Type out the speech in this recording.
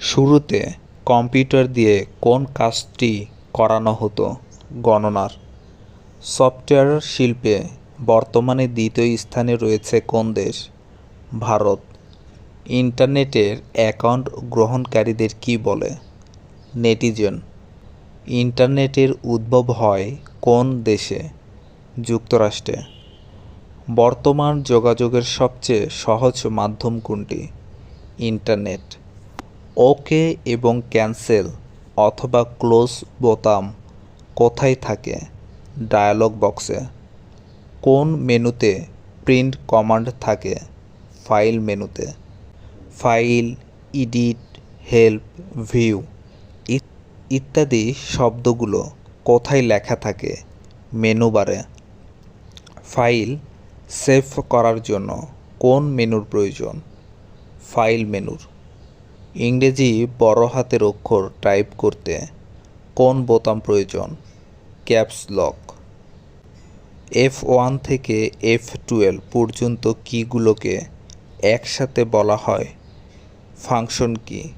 শুরুতে কম্পিউটার দিয়ে কোন কাজটি করানো হতো গণনার। সফটওয়্যার শিল্পে বর্তমানে দ্বিতীয় স্থানে রয়েছে কোন দেশ? ভারত। ইন্টারনেটের অ্যাকাউন্ট গ্রহণকারীদের কী বলে? নেটিজেন। ইন্টারনেটের উদ্ভব হয় কোন দেশে? যুক্তরাষ্ট্রে। বর্তমান যোগাযোগের সবচেয়ে সহজ মাধ্যম কোনটি? ইন্টারনেট। ওকে এবং ক্যান্সেল অথবা ক্লোজ বোতাম কোথায় থাকে? ডায়ালগ বক্সে। কোন মেনুতে প্রিন্ট কমান্ড থাকে? ফাইল মেনুতে। ফাইল ইডিট হেল্প, ভিউ ইত্যাদি শব্দগুলো কোথায় লেখা থাকে? মেনু বারে। ফাইল সেভ করার জন্য কোন মেনুর প্রয়োজন? ফাইল মেনুর। ইংরেজি বড় হাতের অক্ষর টাইপ করতে কোন বোতাম প্রয়োজন? Caps lock. এফ ওয়ান থেকে এফ টুয়েলভ পর্যন্ত কীগুলোকে একসাথে বলা হয়? ফাংশন কি?